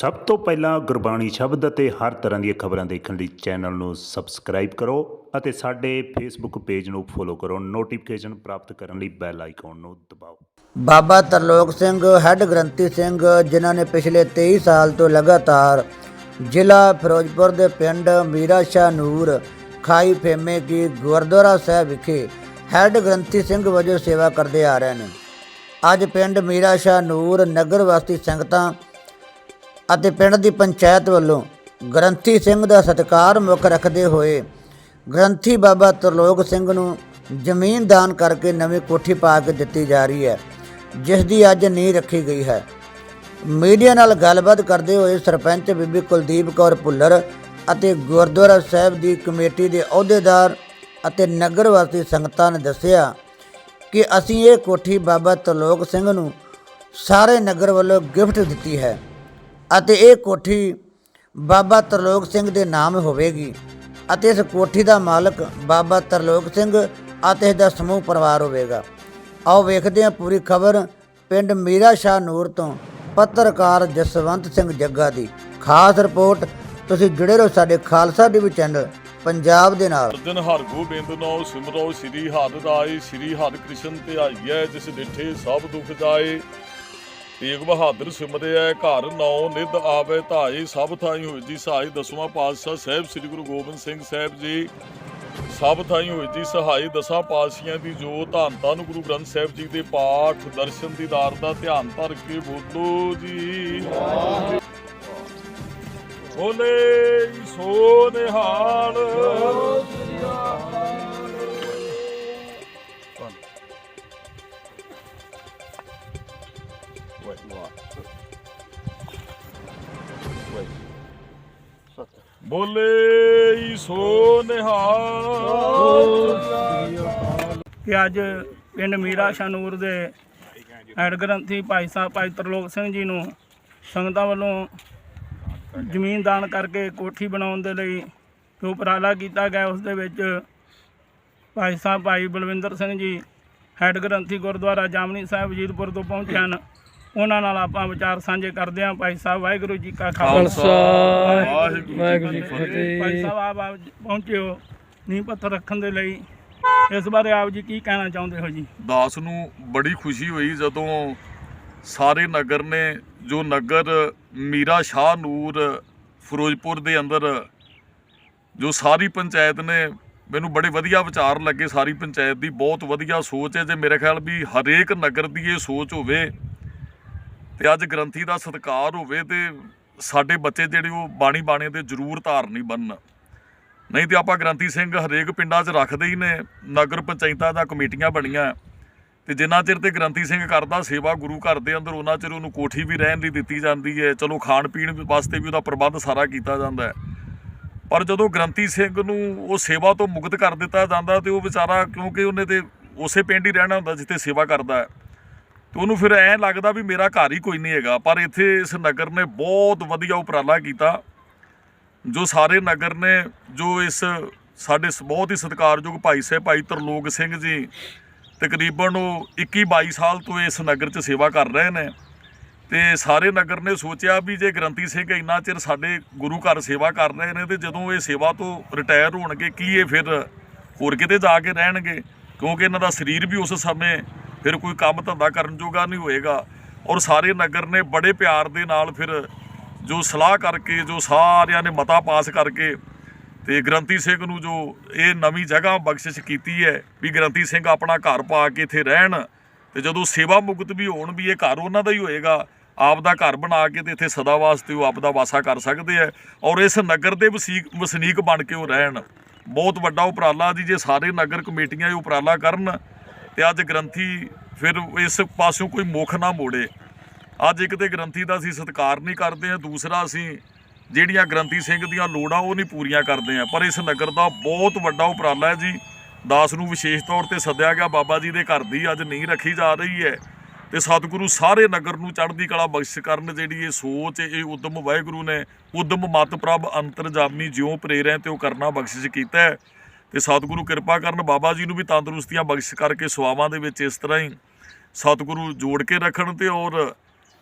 ਸਭ ਤੋਂ ਪਹਿਲਾਂ ਗੁਰਬਾਣੀ ਸ਼ਬਦ ਅਤੇ ਹਰ ਤਰ੍ਹਾਂ ਦੀਆਂ ਖਬਰਾਂ ਦੇਖਣ ਲਈ ਚੈਨਲ ਨੂੰ ਸਬਸਕ੍ਰਾਈਬ ਕਰੋ ਅਤੇ ਸਾਡੇ ਫੇਸਬੁੱਕ ਪੇਜ ਨੂੰ ਫੋਲੋ ਕਰੋ। ਨੋਟੀਫਿਕੇਸ਼ਨ ਪ੍ਰਾਪਤ ਕਰਨ ਲਈ ਬੈਲ ਆਈਕਨ ਨੂੰ ਦਬਾਓ। ਬਾਬਾ ਤਰਲੋਕ ਸਿੰਘ ਹੈੱਡ ਗ੍ਰੰਥੀ ਸਿੰਘ, ਜਿਨ੍ਹਾਂ ਨੇ ਪਿਛਲੇ 23 ਸਾਲ ਤੋਂ ਲਗਾਤਾਰ ਜ਼ਿਲ੍ਹਾ ਫਿਰੋਜ਼ਪੁਰ ਦੇ ਪਿੰਡ ਮੀਰਾ ਸ਼ਾਹ ਨੂਰ ਖਾਈ ਫੇਮੇ ਕੀ ਗੁਰਦੁਆਰਾ ਸਾਹਿਬ ਵਿਖੇ ਹੈੱਡ ਗ੍ਰੰਥੀ ਸਿੰਘ ਵਜੋਂ ਸੇਵਾ ਕਰਦੇ ਆ ਰਹੇ ਨੇ। ਅੱਜ ਪਿੰਡ ਮੀਰਾ ਸ਼ਾਹ ਨੂਰ ਨਗਰ ਵਾਸੀ ਸੰਗਤਾਂ ਅਤੇ ਪਿੰਡ ਦੀ ਪੰਚਾਇਤ ਵੱਲੋਂ ਗ੍ਰੰਥੀ ਸਿੰਘ ਦਾ ਸਤਿਕਾਰ ਮੁੱਖ ਰੱਖਦੇ ਹੋਏ ਗ੍ਰੰਥੀ ਬਾਬਾ ਤਰਲੋਕ ਸਿੰਘ ਨੂੰ ਜ਼ਮੀਨ ਦਾਨ ਕਰਕੇ ਨਵੀਂ ਕੋਠੀ ਪਾ ਕੇ ਦਿੱਤੀ ਜਾ ਰਹੀ ਹੈ, ਜਿਸ ਦੀ ਅੱਜ ਨੀਂਹ ਰੱਖੀ ਗਈ ਹੈ। ਮੀਡੀਆ ਨਾਲ ਗੱਲਬਾਤ ਕਰਦੇ ਹੋਏ ਸਰਪੰਚ ਬੀਬੀ ਕੁਲਦੀਪ ਕੌਰ ਭੁੱਲਰ ਅਤੇ ਗੁਰਦੁਆਰਾ ਸਾਹਿਬ ਦੀ ਕਮੇਟੀ ਦੇ ਅਹੁਦੇਦਾਰ ਅਤੇ ਨਗਰ ਵਾਸੀ ਸੰਗਤਾਂ ਨੇ ਦੱਸਿਆ ਕਿ ਅਸੀਂ ਇਹ ਕੋਠੀ ਬਾਬਾ ਤਰਲੋਕ ਸਿੰਘ ਨੂੰ ਸਾਰੇ ਨਗਰ ਵੱਲੋਂ ਗਿਫਟ ਦਿੱਤੀ ਹੈ। ਅਤੇ ਇਹ ਕੋਠੀ ਬਾਬਾ ਤਰਲੋਕ ਸਿੰਘ ਦੇ ਨਾਮ ਹੋਵੇਗੀ ਅਤੇ ਇਸ ਕੋਠੀ ਦਾ ਮਾਲਕ ਬਾਬਾ ਤਰਲੋਕ ਸਿੰਘ ਅਤੇ ਇਸ ਦਾ ਸਮੂਹ ਪਰਿਵਾਰ ਹੋਵੇਗਾ। ਆਓ ਵੇਖਦੇ ਹਾਂ ਪੂਰੀ ਖਬਰ ਪਿੰਡ ਮੀਰਾ ਸ਼ਾਹ ਨੂਰ ਤੋਂ ਪੱਤਰਕਾਰ ਜਸਵੰਤ ਸਿੰਘ ਜੱਗਾ ਦੀ। ਖਾਸ ਰਿਪੋਰਟ, ਤੁਸੀਂ ਜੁੜੇ ਰਹੋ ਸਾਡੇ ਖਾਲਸਾ ਟੀਵੀ ਚੈਨਲ ਪੰਜਾਬ ਦੇ ਨਾਲ। ਅਰਜਨ ਹਰ ਗੋਬਿੰਦ ਨੋ ਸਿਮਰੋ, ਸ੍ਰੀ ਹਰਿ ਰਾਏ, ਸ੍ਰੀ ਹਰਿ ਕ੍ਰਿਸ਼ਨ ਧਿਆਈਐ ਜਿਸ ਡਿਠੇ ਸਭ ਦੁਖ ਜਾਏ। ਤੇਗ ਬਹਾਦਰ ਸਿਮਰਿਐ ਘਰ ਨੌ ਨਿਧ ਆਵੇ ਧਾਈ, ਸਭ ਥਾਈ ਹੋਈ ਜੀ ਸਹਾਈ, ਦਸਵਾਂ ਪਾਤਸ਼ਾਹ ਸਾਹਿਬ ਸ੍ਰੀ ਗੁਰੂ ਗੋਬਿੰਦ ਸਿੰਘ ਸਾਹਿਬ ਜੀ। ਸਭ ਥਾਈ ਹੋਈ ਜੀ ਸਹਾਈ, ਦਸਾਂ ਪਾਤਸ਼ਾਹਾਂ ਦੀ ਜੋ ਧੰਨ ਧੰਨ ਗੁਰੂ ਗ੍ਰੰਥ ਸਾਹਿਬ ਜੀ ਦੇ ਪਾਠ, ਦਰਸ਼ਨ ਦੀਦਾਰ ਦਾ ਧਿਆਨ ਧਰ ਕੇ ਬੋਲੋ ਜੀ। ਬੋਲੇ ਸੋ ਨਿਹਾਲ। ਬੋਲੇ ਸੋ ਨਿਹਾਲ। ਕਿ ਅੱਜ ਪਿੰਡ ਮੀਰਾ ਸ਼ਾਨੂਰ ਦੇ ਹੈਡ ਗ੍ਰੰਥੀ ਭਾਈ ਸਾਹਿਬ, ਭਾਈ ਤਰਲੋਕ ਸਿੰਘ ਜੀ ਨੂੰ ਸੰਗਤਾਂ ਵੱਲੋਂ ਜ਼ਮੀਨ ਦਾਨ ਕਰਕੇ ਕੋਠੀ ਬਣਾਉਣ ਦੇ ਲਈ ਜੋ ਉਪਰਾਲਾ ਕੀਤਾ ਗਿਆ। ਉਸ ਦੇ ਵਿੱਚ ਭਾਈ ਸਾਹਿਬ, ਭਾਈ ਬਲਵਿੰਦਰ ਸਿੰਘ ਜੀ, ਹੈਡ ਗ੍ਰੰਥੀ ਗੁਰਦੁਆਰਾ ਜਾਮਨੀ ਸਾਹਿਬ ਜੀਤਪੁਰ ਤੋਂ ਪਹੁੰਚੇ ਹਨ। ਉਹਨਾਂ ਨਾਲ ਆਪਾਂ ਵਿਚਾਰ ਸਾਂਝੇ ਕਰਦੇ ਹਾਂ। ਭਾਈ ਸਾਹਿਬ ਵਾਹਿਗੁਰੂ ਜੀ ਕਾ ਖਾਲਸਾ। ਵਾਹਿਗੁਰੂ ਜੀ ਕੀ ਫਤਿਹ। ਭਾਈ ਸਾਹਿਬ ਆਪ ਆਪ ਪਹੁੰਚੇ ਹੋ ਨੀਂਹ ਪੱਥਰ ਰੱਖਣ ਦੇ ਲਈ। ਇਸ ਬਾਰੇ ਆਪ ਜੀ ਕੀ ਕਹਿਣਾ ਚਾਹੁੰਦੇ ਹੋ ਜੀ? ਦਾਸ ਨੂੰ ਬੜੀ ਖੁਸ਼ੀ ਹੋਈ ਜਦੋਂ ਸਾਰੇ ਨਗਰ ਨੇ ਜੋ ਨਗਰ ਮੀਰਾ ਸ਼ਾਹ ਨੂਰ ਫਿਰੋਜ਼ਪੁਰ ਦੇ ਅੰਦਰ ਜੋ ਸਾਰੀ ਪੰਚਾਇਤ ਨੇ ਮੈਨੂੰ ਬੜੇ ਵਧੀਆ ਵਿਚਾਰ ਲੱਗੇ ਸਾਰੀ ਪੰਚਾਇਤ ਦੀ। ਬਹੁਤ ਵਧੀਆ ਸੋਚ ਹੈ। ਜੇ ਮੇਰੇ ਖਿਆਲ ਵੀ ਹਰੇਕ ਨਗਰ ਦੀ ਇਹ ਸੋਚ ਹੋਵੇ ਤੇ ਅੱਜ ਗ੍ਰੰਥੀ ਦਾ ਸਤਿਕਾਰ ਹੋਵੇ ਤੇ ਸਾਡੇ ਬੱਚੇ ਜਿਹੜੇ ਉਹ ਬਾਣੀ ਬਾਣੇ ਦੇ ਜ਼ਰੂਰ ਧਾਰਨੀ ਬਣਨ। ਨਹੀਂ ਤੇ ਆਪਾਂ ਗ੍ਰੰਥੀ ਸਿੰਘ ਹਰੇਕ ਪਿੰਡਾਂ 'ਚ ਰੱਖਦੇ ਹੀ ਨੇ, ਨਗਰ ਪੰਚਾਇਤਾਂ ਦਾ ਕਮੇਟੀਆਂ ਬਣੀਆਂ। ਤੇ ਜਿੰਨਾ ਚਿਰ ਤੇ ਗ੍ਰੰਥੀ ਸਿੰਘ ਕਰਦਾ, ਸੇਵਾ ਗੁਰੂ ਘਰ ਦੇ ਅੰਦਰ ਉਹਨਾਂ ਚਿਰ ਉਹਨੂੰ ਕੋਠੀ ਵੀ ਰਹਿਣ ਲਈ ਦਿੱਤੀ ਜਾਂਦੀ ਹੈ। ਚਲੋ ਖਾਣ ਪੀਣ ਵਾਸਤੇ ਵੀ ਉਹਦਾ ਪ੍ਰਬੰਧ ਸਾਰਾ ਕੀਤਾ ਜਾਂਦਾ ਹੈ। ਪਰ ਜਦੋਂ ਗ੍ਰੰਥੀ ਸਿੰਘ ਨੂੰ ਉਹ ਸੇਵਾ ਤੋਂ ਮੁਕਤ ਕਰ ਦਿੱਤਾ ਜਾਂਦਾ ਤੇ ਉਹ ਵਿਚਾਰਾ ਕਿਉਂਕਿ ਉਹਨੇ ਤੇ ਉਸੇ ਪਿੰਡ ਹੀ ਰਹਿਣਾ ਹੁੰਦਾ ਜਿੱਥੇ ਸੇਵਾ ਕਰਦਾ ਹੈ। ਤੇ ਉਹਨੂੰ ਫਿਰ ਐਂ ਲੱਗਦਾ ਵੀ ਮੇਰਾ ਘਰ ਹੀ ਕੋਈ ਨਹੀਂ ਹੈਗਾ। ਪਰ ਇੱਥੇ ਇਸ ਨਗਰ ਨੇ ਬਹੁਤ ਵਧੀਆ ਉਪਰਾਲਾ ਕੀਤਾ, ਜੋ ਸਾਰੇ ਨਗਰ ਨੇ, ਜੋ ਇਸ ਸਾਡੇ ਸ- ਬਹੁਤ ਹੀ ਸਤਿਕਾਰਯੋਗ ਭਾਈ ਸਾਹਿਬ, ਭਾਈ ਤਰਲੋਕ ਸਿੰਘ ਜੀ, ਤਕਰੀਬਨ ਉਹ 21 22 ਸਾਲ ਤੋਂ ਇਸ ਨਗਰ 'ਚ ਸੇਵਾ ਕਰ ਰਹੇ ਨੇ। ਤੇ ਸਾਰੇ ਨਗਰ ਨੇ ਸੋਚਿਆ ਵੀ ਜੇ ਗ੍ਰੰਥੀ ਸਿੰਘ ਇੰਨਾ ਚਿਰ ਸਾਡੇ ਗੁਰੂ ਘਰ ਸੇਵਾ ਕਰ ਰਹੇ ਨੇ, ਤੇ ਜਦੋਂ ਇਹ ਸੇਵਾ ਤੋਂ ਰਿਟਾਇਰ ਹੋਣਗੇ, ਕੀ ਇਹ ਫਿਰ ਹੋਰ ਕਿਤੇ ਜਾ ਕੇ ਰਹਿਣਗੇ? ਕਿਉਂਕਿ ਇਹਨਾਂ ਦਾ ਸਰੀਰ ਵੀ ਉਸ ਸਮੇਂ ਫਿਰ ਕੋਈ ਕੰਮ ਧੰਦਾ ਕਰਨ ਜੋਗਾ ਨਹੀਂ ਹੋਏਗਾ। ਔਰ ਸਾਰੇ ਨਗਰ ਨੇ ਬੜੇ ਪਿਆਰ ਦੇ ਨਾਲ ਫਿਰ ਜੋ ਸਲਾਹ ਕਰਕੇ, ਜੋ ਸਾਰਿਆਂ ਨੇ ਮਤਾ ਪਾਸ ਕਰਕੇ ਤੇ ਗ੍ਰੰਥੀ ਸਿੰਘ ਨੂੰ ਜੋ ਇਹ ਨਵੀਂ ਜਗ੍ਹਾ ਬਖਸ਼ਿਸ਼ ਕੀਤੀ ਹੈ ਵੀ ਗ੍ਰੰਥੀ ਸਿੰਘ ਆਪਣਾ ਘਰ ਪਾ ਕੇ ਇੱਥੇ ਰਹਿਣ ਤੇ ਜਦੋਂ ਸੇਵਾ ਮੁਕਤ ਵੀ ਹੋਣ ਵੀ ਇਹ ਘਰ ਉਹਨਾਂ ਦਾ ਹੀ ਹੋਏਗਾ, ਆਪ ਦਾ ਘਰ ਬਣਾ ਕੇ ਤੇ ਇੱਥੇ ਸਦਾ ਵਾਸਤੇ ਉਹ ਆਪ ਦਾ ਵਾਸਾ ਕਰ ਸਕਦੇ ਆ ਔਰ ਇਸ ਨਗਰ ਦੇ ਵਸੀਕ, ਵਸਨੀਕ ਬਣ ਕੇ ਉਹ ਰਹਿਣ। ਬਹੁਤ ਵੱਡਾ ਉਪਰਾਲਾ ਜੀ, ਜੇ ਸਾਰੇ ਨਗਰ ਕਮੇਟੀਆਂ ਇਹ ਉਪਰਾਲਾ ਕਰਨ ਤੇ ਅੱਜ ਗ੍ਰੰਥੀ ਫਿਰ ਇਸ ਪਾਸਿਓਂ ਕੋਈ ਮੁੱਖ ਨਾ ਮੋੜੇ। ਅੱਜ ਇੱਕ ਤੇ ਗ੍ਰੰਥੀ ਦਾ ਅਸੀਂ ਸਤਿਕਾਰ ਨਹੀਂ ਕਰਦੇ ਆ ਦੂਸਰਾ ਅਸੀਂ ਜਿਹੜੀਆਂ ਗ੍ਰੰਥੀ ਸਿੰਘ ਦੀਆਂ ਲੋੜਾਂ ਉਹ ਨਹੀਂ ਪੂਰੀਆਂ ਕਰਦੇ ਆ ਪਰ ਇਸ ਨਗਰ ਦਾ ਬਹੁਤ ਵੱਡਾ ਉਪਰਾਲਾ ਹੈ ਜੀ। ਦਾਸ ਨੂੰ ਵਿਸ਼ੇਸ਼ ਤੌਰ ਤੇ ਸੱਦਿਆ ਗਿਆ, ਬਾਬਾ ਜੀ ਦੇ ਘਰ ਦੀ ਅੱਜ ਨਹੀਂ ਰੱਖੀ ਜਾ ਰਹੀ ਹੈ ਤੇ ਸਤਿਗੁਰੂ ਸਾਰੇ ਨਗਰ ਨੂੰ ਚੜ੍ਹਦੀ ਕਲਾ ਬਖਸ਼ ਕਰਨ ਜਿਹੜੀ ਇਹ ਸੋਚ, ਇਹ ਉਦਮ ਵਾਹਿਗੁਰੂ ਨੇ ਉਦਮ ਮਤ ਪ੍ਰਭ ਅੰਤਰਜਾਮੀ ਜਿਉ ਪ੍ਰੇਰੈ ਤੇ ਉਹ ਕਰਨਾ ਬਖਸ਼ਿਸ਼ ਕੀਤਾ ਹੈ। ਤੇ ਸਤਿਗੁਰੂ ਕਿਰਪਾ ਕਰਨ ਬਾਬਾ ਜੀ ਨੂੰ ਵੀ ਤੰਦਰੁਸਤੀਆਂ ਬਖਸ਼ ਕਰਕੇ ਸਵਾਵਾਂ ਦੇ ਵਿੱਚ ਇਸ ਤਰ੍ਹਾਂ ਹੀ ਸਤਿਗੁਰੂ ਜੋੜ ਕੇ ਰੱਖਣ ਤੇ ਔਰ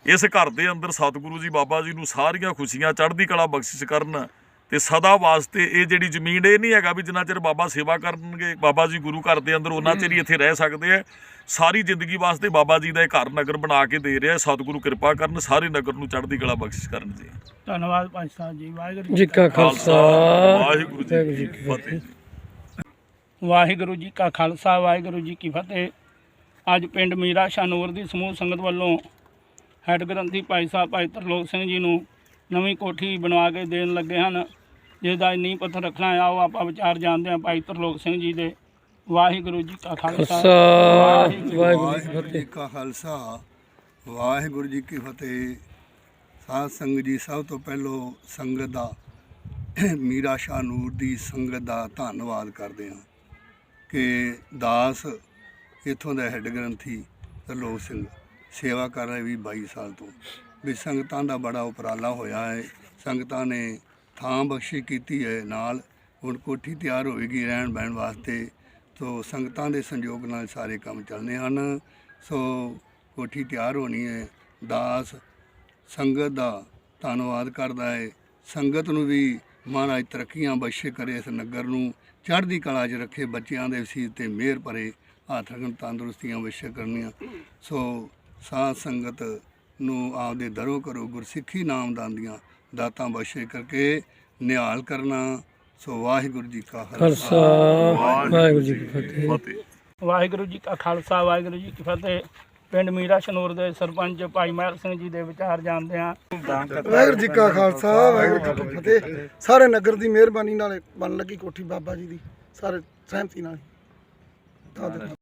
ਇਸ ਘਰ ਦੇ ਅੰਦਰ ਸਤਿਗੁਰੂ ਜੀ ਬਾਬਾ ਜੀ ਨੂੰ ਸਾਰੀਆਂ ਖੁਸ਼ੀਆਂ ਚੜ੍ਹਦੀ ਕਲਾ ਬਖਸ਼ਿਸ਼ ਕਰਨ ਤੇ ਸਦਾ ਵਾਸਤੇ ਇਹ ਜਿਹੜੀ ਜ਼ਮੀਨ ਇਹ ਨਹੀਂ ਹੈਗਾ ਵੀ ਜਿੰਨਾ ਚਿਰ ਬਾਬਾ ਸੇਵਾ ਕਰਨਗੇ ਬਾਬਾ ਜੀ ਗੁਰੂ ਘਰ ਦੇ ਅੰਦਰ ਉਹਨਾਂ ਚਿਰ ਹੀ ਇੱਥੇ ਰਹਿ ਸਕਦੇ ਆ। ਸਾਰੀ ਜ਼ਿੰਦਗੀ ਵਾਸਤੇ ਬਾਬਾ ਜੀ ਦਾ ਇਹ ਘਰ ਨਗਰ ਬਣਾ ਕੇ ਦੇ ਰਿਹਾ ਸਤਿਗੁਰੂ ਕਿਰਪਾ ਕਰਨ ਸਾਰੇ ਨਗਰ ਨੂੰ ਚੜ੍ਹਦੀ ਕਲਾ ਬਖਸ਼ਿਸ਼ ਕਰਨ ਜੀ। ਧੰਨਵਾਦ ਭਾਈ ਸਾਹਿਬ ਜੀ ਵਾਹਿਗੁਰੂ ਜੀ ਕਾ ਖਾਲਸਾ। ਵਾਹਿਗੁਰੂ ਜੀ ਕੀ ਫਤਿਹ। ਵਾਹਿਗੁਰੂ ਜੀ ਕਾ ਖਾਲਸਾ ਵਾਹਿਗੁਰੂ ਜੀ ਕੀ ਫਤਿਹ। ਅੱਜ ਪਿੰਡ ਮੀਰਾ ਸ਼ਾਨੂਰ ਦੀ ਸਮੂਹ ਸੰਗਤ ਵੱਲੋਂ ਹੈੱਡ ਗ੍ਰੰਥੀ ਭਾਈ ਸਾਹਿਬ ਭਾਈ ਤਰਲੋਕ ਸਿੰਘ ਜੀ ਨੂੰ ਨਵੀਂ ਕੋਠੀ ਬਣਵਾ ਕੇ ਦੇਣ ਲੱਗੇ ਹਨ। ਜਿਸ ਦਾ ਨੀਂਹ ਪੱਥਰ ਰੱਖਣਾ ਆ ਉਹ ਆਪਾਂ ਵਿਚਾਰ ਜਾਣਦੇ ਹਾਂ ਭਾਈ ਤਰਲੋਕ ਸਿੰਘ ਜੀ ਦੇ। ਵਾਹਿਗੁਰੂ ਜੀ ਕਾ ਖਾਲਸਾ ਵਾਹਿਗੁਰੂ ਜੀ ਕੀ ਵਾਹਿਗੁਰੂ ਜੀ ਫਤਿਹ ਕਾ ਖਾਲਸਾ ਵਾਹਿਗੁਰੂ ਜੀ ਕੀ ਫਤਿਹ। ਸਾਧ ਸੰਗਤ ਜੀ ਸਭ ਤੋਂ ਪਹਿਲੋਂ ਸੰਗਤ ਦਾ ਮੀਰਾ ਸ਼ਾਹ ਨੂਰ ਦੀ ਸੰਗਤ ਦਾ ਧੰਨਵਾਦ ਕਰਦੇ ਹਾਂ। ਕਿ ਦਾਸ ਇਥੋਂ ਦਾ ਹੈੱਡ ਗ੍ਰੰਥੀ ਤਰਲੋਕ ਸਿੰਘ, ਸੇਵਾ ਕਰ ਰਹੇ ਵੀ 22 ਸਾਲ ਤੋਂ। ਵੀ ਸੰਗਤਾਂ ਦਾ ਬੜਾ ਉਪਰਾਲਾ ਹੋਇਆ ਹੈ। ਸੰਗਤਾਂ ਨੇ ਥਾਂ ਬਖਸ਼ੀ ਕੀਤੀ ਹੈ ਨਾਲ। ਹੁਣ ਕੋਠੀ ਤਿਆਰ ਹੋਵੇਗੀ ਰਹਿਣ ਬਹਿਣ ਵਾਸਤੇ। ਸੋ ਸੰਗਤਾਂ ਦੇ ਸੰਯੋਗ ਨਾਲ ਸਾਰੇ ਕੰਮ ਚੱਲਣੇ ਹਨ। ਸੋ ਕੋਠੀ ਤਿਆਰ ਹੋਣੀ ਹੈ। ਦਾਸ ਸੰਗਤ ਦਾ ਧੰਨਵਾਦ ਕਰਦਾ ਹੈ। ਸੰਗਤ ਨੂੰ ਵੀ ਮਹਾਰਾਜ ਤਰੱਕੀਆਂ ਬਖਸ਼ੇ ਕਰੇ ਇਸ ਨਗਰ ਨੂੰ ਚੜ੍ਹਦੀ ਕਲਾ 'ਚ ਰੱਖੇ ਬੱਚਿਆਂ ਦੇ ਵਸੀਤ ਤੇ ਮਿਹਰ ਭਰੇ ਹੱਥ ਰਖਣ ਤੰਦਰੁਸਤੀਆਂ ਬਖਸ਼ੇ ਕਰਨੀਆਂ। ਸੋ ਸਾਧ ਸੰਗਤ ਨੂੰ ਆਪਦੇ ਦਰੋ ਕਰੋ ਗੁਰਸਿੱਖੀ ਨਾਮਦਾਨ ਦੀਆਂ ਦਾਤਾਂ ਬਖਸ਼ੇ ਕਰਕੇ ਨਿਹਾਲ ਕਰਨਾ। ਸੋ ਵਾਹਿਗੁਰੂ ਜੀ ਕਾ ਖਾਲਸਾ। ਵਾਹਿਗੁਰੂ ਜੀ ਕੀ ਫਤਿਹ। ਵਾਹਿਗੁਰੂ ਜੀ ਕਾ ਖਾਲਸਾ ਵਾਹਿਗੁਰੂ ਜੀ ਕੀ ਫਤਿਹ। ਪਿੰਡ ਮੀਰਾ ਸ਼ਨੂਰ ਦੇ ਸਰਪੰਚ ਭਾਈ ਮਹਿਲ ਸਿੰਘ ਜੀ ਦੇ ਵਿਚਾਰ ਜਾਣਦੇ ਹਾਂ। ਵਾਹਿਗੁਰੂ ਜੀ ਕਾ ਖਾਲਸਾ, ਵਾਹਿਗੁਰੂ ਜੀ ਕੀ ਫਤਿਹ। ਸਾਰੇ ਨਗਰ ਦੀ ਮਿਹਰਬਾਨੀ ਨਾਲ ਬਣ ਲੱਗੀ ਕੋਠੀ ਬਾਬਾ ਜੀ ਦੀ, ਸਾਰੇ ਸਹਿਮਤੀ ਨਾਲ।